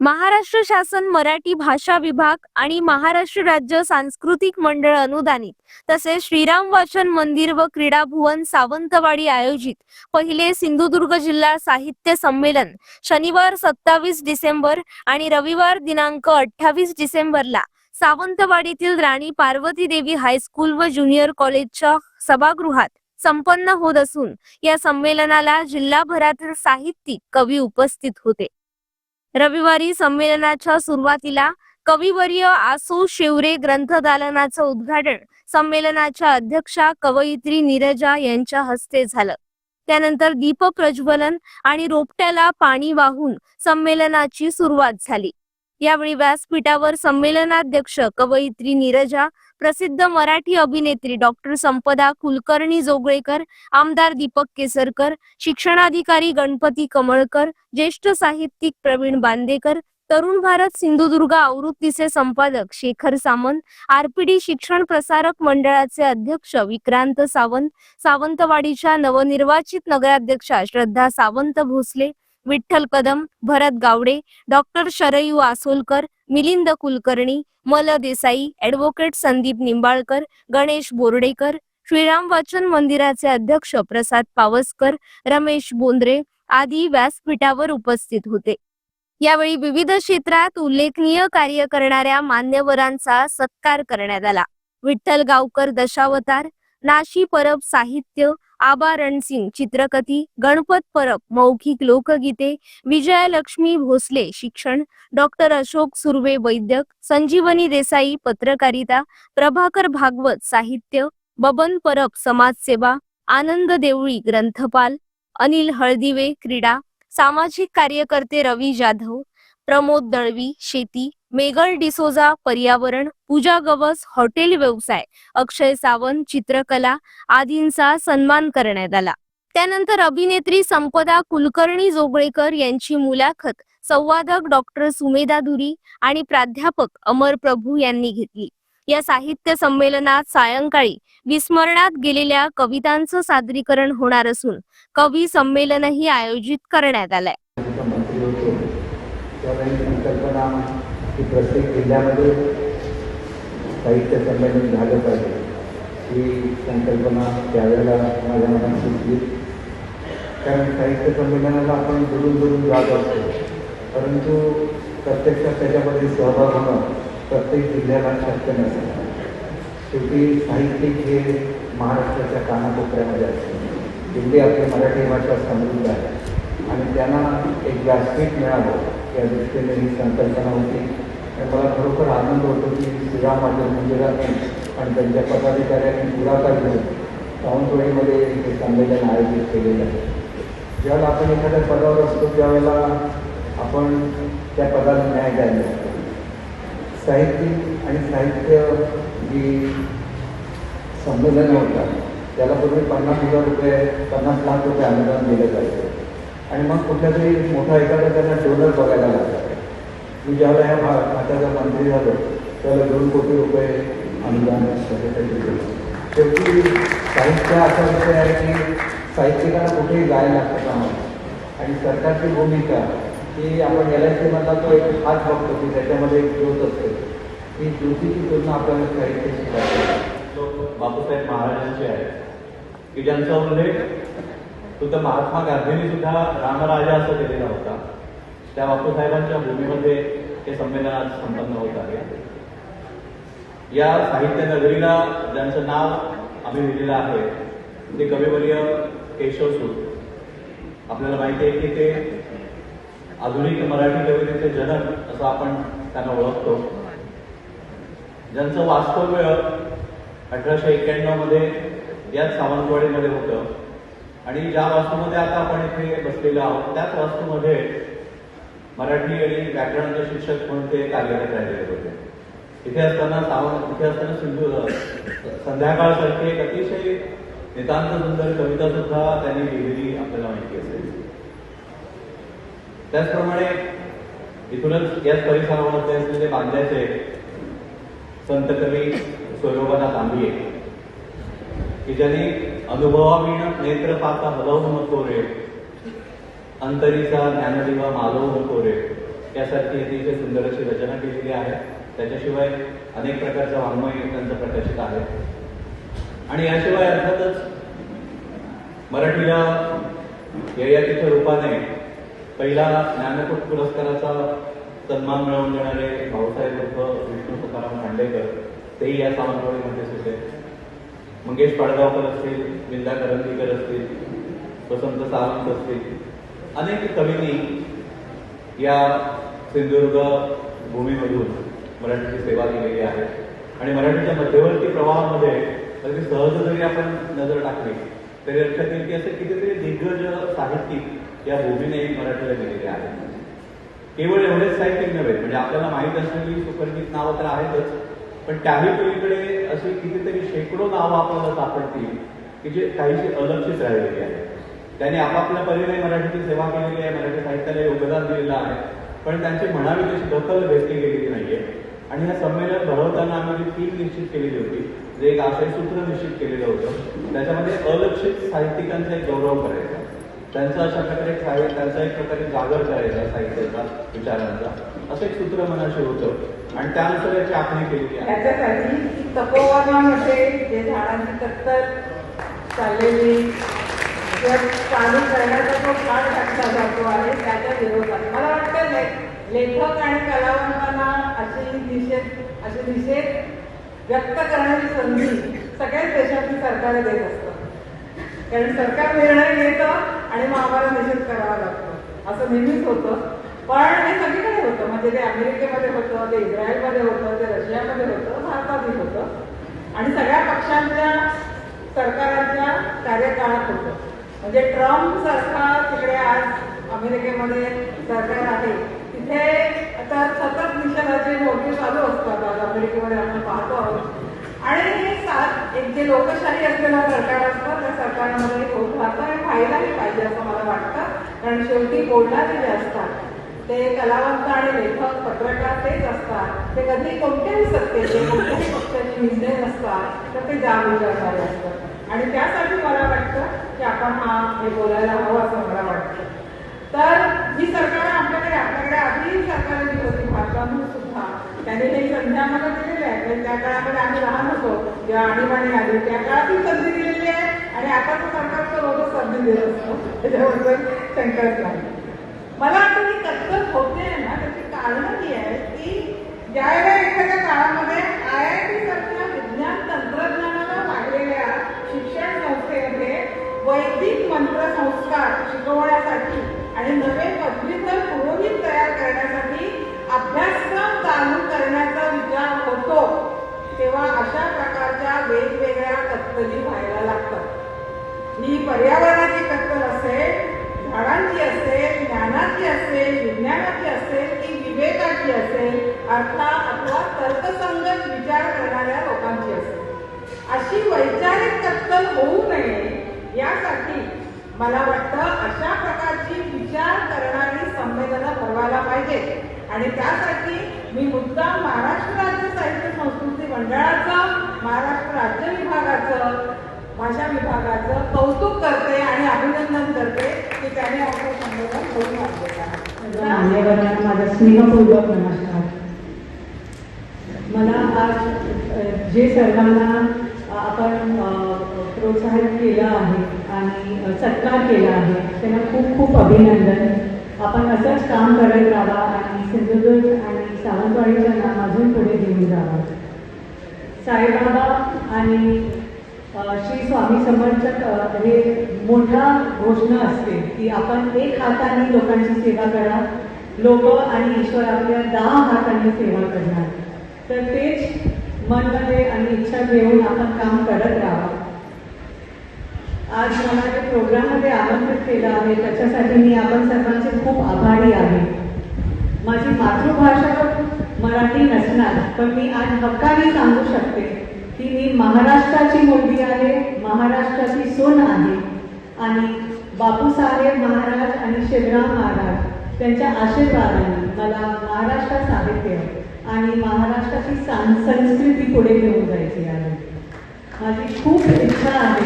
महाराष्ट्र शासन मराठी भाषा विभाग आणि महाराष्ट्र राज्य सांस्कृतिक मंडळ अनुदानित तसेच श्रीराम वाचन मंदिर व क्रीडा भुवन सावंतवाडी आयोजित पहिले सिंधुदुर्ग जिल्हा साहित्य संमेलन शनिवार सत्तावीस डिसेंबर आणि रविवार दिनांक अठ्ठावीस डिसेंबरला सावंतवाडीतील राणी पार्वती देवी हायस्कूल व ज्युनियर कॉलेजच्या सभागृहात संपन्न होत असून या संमेलनाला जिल्हाभरातील साहित्यिक कवी उपस्थित होते. रविवारी संमेलनाच्या सुरुवातीला कविवर्य आसू शिवरे ग्रंथदालनाचं उद्घाटन संमेलनाच्या अध्यक्षा कवयित्री नीरजा यांच्या हस्ते झालं. त्यानंतर दीप प्रज्वलन आणि रोपट्याला पाणी वाहून संमेलनाची सुरुवात झाली. यावेळी व्यासपीठावर संमेलनाध्यक्ष कवयित्री नीरजा प्रसिद्ध मराठी अभिनेत्री डॉक्टर संपदा कुलकर्णी जोगळेकर आमदार दीपक केसरकर शिक्षणाधिकारी गणपती कमळकर ज्येष्ठ साहित्यिक प्रवीण बांदेकर तरुण भारत सिंधुदुर्ग आवृत्तीचे संपादक शेखर सामंत आरपीडी शिक्षण प्रसारक मंडळाचे अध्यक्ष विक्रांत सावंत सावंतवाडीच्या नवनिर्वाचित नगराध्यक्षा श्रद्धा सावंत भोसले विठ्ठल कदम भरत गावडे डॉक्टर शरयू आसोलकर मिलिंद कुलकर्णी मल देसाई ऍडव्होकेट संदीप निंबाळकर गणेश बोर्डेकर श्रीराम वाचन मंदिराचे अध्यक्ष प्रसाद पावसकर रमेश बोंद्रे आदी व्यासपीठावर उपस्थित होते. यावेळी विविध क्षेत्रात उल्लेखनीय कार्य करणाऱ्या मान्यवरांचा सत्कार करण्यात आला. विठ्ठल गावकर दशावतार नाशी परब साहित्य आबा रणसिंग चित्रकथी गणपत परब मौखिक लोकगीते विजयालक्ष्मी भोसले शिक्षण डॉक्टर अशोक सुर्वे वैद्यक संजीवनी देसाई पत्रकारिता प्रभाकर भागवत साहित्य बबन परब समाजसेवा आनंद देवळी ग्रंथपाल अनिल हळदिवे क्रीडा सामाजिक कार्यकर्ते रवी जाधव प्रमोद दळवी शेती मेगल डिसोजा पर्यावरण पूजा गवस हॉटेल व्यवसाय अक्षय सावंत चित्रकला आदींचा सन्मान करण्यात आला. त्यानंतर अभिनेत्री संपदा कुलकर्णी जोगळेकर यांची मुलाखत संवादक डॉक्टर सुमेधा धुरी आणि प्राध्यापक अमर प्रभू यांनी घेतली. या साहित्य संमेलनात सायंकाळी विस्मरणात गेलेल्या कवितांचं सादरीकरण होणार असून कवी संमेलनही आयोजित करण्यात आलंय आमचा मंत्री होतो त्यावेळी संकल्पना की प्रत्येक जिल्ह्यामध्ये साहित्य संमेलन झालं पाहिजे ही संकल्पना त्यावेळेला माझ्या मनात सुचली कारण साहित्य संमेलनाला आपण दुरून दुरून जात असतो. परंतु प्रत्यक्षात त्याच्यामध्ये सहभाग होणं प्रत्येक जिल्ह्याला शक्य नसतं. शेवटी साहित्यिक हे महाराष्ट्राच्या कानाकोपऱ्यामध्ये असते हिंदी आपली मराठी भाषा समृद्ध आहे आणि त्यांना एक व्यासपीठ मिळावं या दृष्टीने ही संकल्पना होती. मला खरोखर आनंद होतो की श्रीराम माझ्या मंदिराने आणि त्यांच्या पदाधिकाऱ्यांनी पुढाकार घेऊन सावंतवाडीमध्ये हे संमेलन आयोजित केलेलं आहे. ज्यावेळेला आपण एखाद्या पदावर असतो त्यावेळेला आपण त्या पदाला न्याय द्यायला लागतो. साहित्यिक आणि साहित्य जी संमेलनं होतात त्याला पूर्वी पन्नास हजार रुपये पन्नास लाख रुपये अनुदान दिलं जायचं. आणि मग कुठल्या तरी मोठा एखादा त्यांना डोनर बघायला लागला. मी ज्याला ह्या भा खात्याचा मंत्री झालो त्याला दोन कोटी रुपये अनुदान शेवटी साहित्य असा विषय आहे की साहित्यिकाला कुठेही जायला लागतं कामाला. आणि सरकारची भूमिका की आपण एल आय सी मधला तो एक हात बघतो की त्याच्यामध्ये एक ज्योत असते. ती ज्योतीची तुलना आपल्याला साहित्य करायची बापूसाहेब महाराजांची आहे. की ज्यांचा उल्लेख तो महात्मा गांधींनी सुद्धा रामराजा असं केलेला होता. त्या बापूसाहेबांच्या भूमीमध्ये हे संमेलन आज संपन्न होत आहे. या साहित्य नगरीला ज्यांचं नाव आम्ही दिलेलं आहे ते कविवर्य केशव सूत. आपल्याला माहिती आहे की ते आधुनिक मराठी कवितेचे जनक असं आपण त्यांना ओळखतो. ज्यांचं वास्तव्य अठराशे एक्क्याण्णवमध्ये याच सावंतवाडीमध्ये होतं. आणि ज्या वास्तूमध्ये आता आपण इथे बसलेलो आहोत त्याच वास्तूमध्ये मराठी आणि व्याकरणाचे शिक्षक म्हणून ते कार्यरत राहिलेले होते. इथे असताना सावंत इथे असताना सिंधू संध्याकाळसारखी एक अतिशय नितांत सुंदर कविता सुद्धा त्यांनी लिहिलेली आपल्याला माहिती असेल. त्याचप्रमाणे इथूनच याच परिसरामध्ये असलेले बांध्याचे संत कवी स्वरूपाला तांबिये की ज्यांनी अनुभवाविण नेत्र पाता हलवू नको रे. अंतरीचा ज्ञानदिवा मालवू नको रे. यासारखी अतिशय सुंदर अशी रचना केलेली आहे. त्याच्याशिवाय अनेक प्रकारचा वाङ्मय त्यांचं प्रकाशित आहे आणि याशिवाय अर्थातच मराठीला ययातीच्या रूपाने पहिला ज्ञानपीठ पुरस्काराचा सन्मान मिळवून देणारे भाऊसाहेब उर्फ विष्णू तुकाराम खांडेकर तेही या सावंतवाडीमध्येच होते मंगेश पाडगावकर असतील विंदा करंदीकर असतील वसंत सावंत असतील अनेक कवींनी या सिंधुदुर्ग भूमीमधून मराठीची सेवा केलेली आहे. आणि मराठीच्या मध्यवर्ती प्रवाहामध्ये अगदी सहज जरी आपण नजर टाकली तरी लक्षात येईल की असे कितीतरी दिग्गज साहित्यिक या भूमीने मराठीला दिलेले आहेत. केवळ एवढेच साहित्यिक नव्हे म्हणजे आपल्याला माहीत असलेली सुपरिचित नावं तर आहेतच पण त्याही पलीकडे अशी कितीतरी शेकडो नावं आपल्याला सापडतील की जे काहीशी अलक्षित राहिलेली आहे त्यांनी आपापल्या परीने मराठीची सेवा केलेली आहे मराठी साहित्याला योगदान दिलेलं आहे पण त्यांची म्हणावी तशी दखल घेतली गेलेली नाहीये. आणि हे संमेलन भरवताना आम्ही जी थीम निश्चित केलेली होती जे एक आशयसूत्र निश्चित केलेलं होतं त्याच्यामध्ये अलक्षित साहित्यिकांचा एक गौरव करायचा. त्यांचं अशा प्रकारे एक त्यांचा एक प्रकारे जागर करायचा साहित्याचा विचारांचा. असं एक सूत्र मनाशी होतं. आणि त्यानुसार याची आखणी केलेली आहे त्याच्यासाठी तपोवनामध्ये जे झाडांची कत्तर चाललेली. चालू करण्याचा जो भाग टाकला जातो आहे त्याच्या विरोधात. मला वाटतं लेखक आणि कलावंतांना अशी निषेध अशी निषेध व्यक्त करण्याची संधी सगळ्याच देशातील सरकार देत असतात. कारण सरकार निर्णय घेतं आणि मग आम्हाला निषेध करावा लागतो. असं नेहमीच होतं. पण हे सगळीकडे होतं. म्हणजे ते अमेरिकेमध्ये होतं ते इस्रायलमध्ये होतं ते रशियामध्ये होतं भारतातही होतं. आणि सगळ्या पक्षांच्या सरकारांच्या कार्यकाळात होतं. म्हणजे ट्रम्प सरकार तिकडे आज अमेरिकेमध्ये सरकार आहे. तिथे तर सतत निषेधाचे मोठे चालू असतात. आज अमेरिकेमध्ये आपण पाहतो आहोत. आणि हे सात एक जे लोकशाही असलेलं सरकार असतं त्या सरकारमध्ये होत. राहतं आणि व्हायलाही पाहिजे असं मला वाटतं. कारण शेवटी बोलणारे जे असतात ते कलावंत आणि लेखक पत्रकार तेच असतात. ते कधी कोणत्याही सत्तेचे कोणत्याही पक्षाचे निर्णय नसतात तर ते जाब विचारणारे असतात. आणि त्यासाठी मला वाटतं की आपण हा हे बोलायला हवं असं मला वाटतं. तर ही सरकार आपल्याकडे आपल्याकडे आधी सरकार जी होती भारतामध्ये सुद्धा त्यांनी काही संधी आम्हाला दिलेल्या आहे म्हणजे त्या काळामध्ये आम्ही लहान होतो. जेव्हा आणीबाणी आली. त्या काळात ही संधी दिलेली आहे. आणि आताचं सरकार तर रोजच संधी देत असतो. त्याच्याबद्दल शंकाच नाही. मला वाटतं की कत्तल होते ना त्याची कारणं ही आहे की ज्यावेळेला एखाद्या काळामध्ये आय आय टी सारख्या विज्ञान तंत्रज्ञानाला लागलेल्या शिक्षण संस्थेमध्ये वैदिक मंत्रसंस्कार शिकवण्यासाठी अशा प्रकारच्या वेगवेगळ्या कत्तली व्हायला लागतात. ही पर्यावरणाची कत्तल असेल झाडांची असेल ज्ञानाची असेल विज्ञानाची असेल की विवेकाची असेल अर्थात अथवा तर्कसंगत विचार करणाऱ्या लोकांची असेल. अशी वैचारिक कत्तल होऊ नये यासाठी मला वाटतं अशा प्रकारची विचार करणारी संमेलनं भरवायला पाहिजे आणि त्यासाठी मी मुद्दा महाराष्ट्र राज्य साहित्य संस्कृती मंडळाचं महाराष्ट्र राज्य विभागाचं भाषा विभागाचं कौतुक करते आणि अभिनंदन करते की त्याने आपलं संबोधन करून मान्यवरांना माझा स्नेहपूर्वक नमस्कार. मला आज जे सर्वांना आपण प्रोत्साहित केलं आहे आणि सत्कार केला आहे त्यांना खूप खूप अभिनंदन. आपण असंच काम करत राहा आणि सिंधुदुर्ग आणि सावंतवाडीच्या नाव अजून पुढे घेऊन जावं. साईबाबा आणि श्री स्वामी समर्थ हे मोठा घोषणा असते की आपण एक हाताने लोकांची सेवा करा लोक आणि ईश्वर आपल्या दहा हाताने सेवा करणार. तर तेच मनमध्ये आणि इच्छा घेऊन आपण काम करत राहा आज मला जे प्रोग्राममध्ये आमंत्रित केलं आहे. त्याच्यासाठी मी आपण सर्वांचे खूप आभारी आहे. माझी मातृभाषा मराठी नसणार पण मी आज हक्काने सांगू शकते की मी महाराष्ट्राची मुलगी आहे महाराष्ट्राची सोन आहे. आणि बापूसाहेब महाराज आणि शिवराम महाराज त्यांच्या आशीर्वादाने मला महाराष्ट्र साहित्य आणि महाराष्ट्राची संस्कृती पुढे घेऊन जायची आहे. माझी खूप इच्छा आहे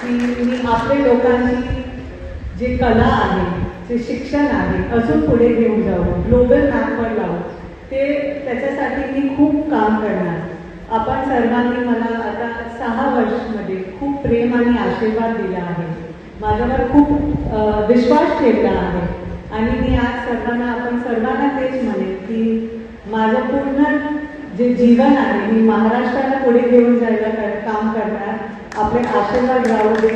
की मी आपल्या लोकांची जे कला आहे जे शिक्षण आहे अजून पुढे घेऊन जाऊ ग्लोबल मॅपवर लावू. ते त्याच्यासाठी मी खूप काम करणार. आपण सर्वांनी मला आता सहा वर्षमध्ये खूप प्रेम आणि आशीर्वाद दिला आहे. माझ्यावर खूप विश्वास ठेवला आहे. आणि मी आज सर्वांना आपण सर्वांना तेच म्हणेन की माझं पूर्ण जे जीवन आहे मी महाराष्ट्राला पुढे घेऊन जायला काम करणार. आपले आशीर्वाद राहू दे.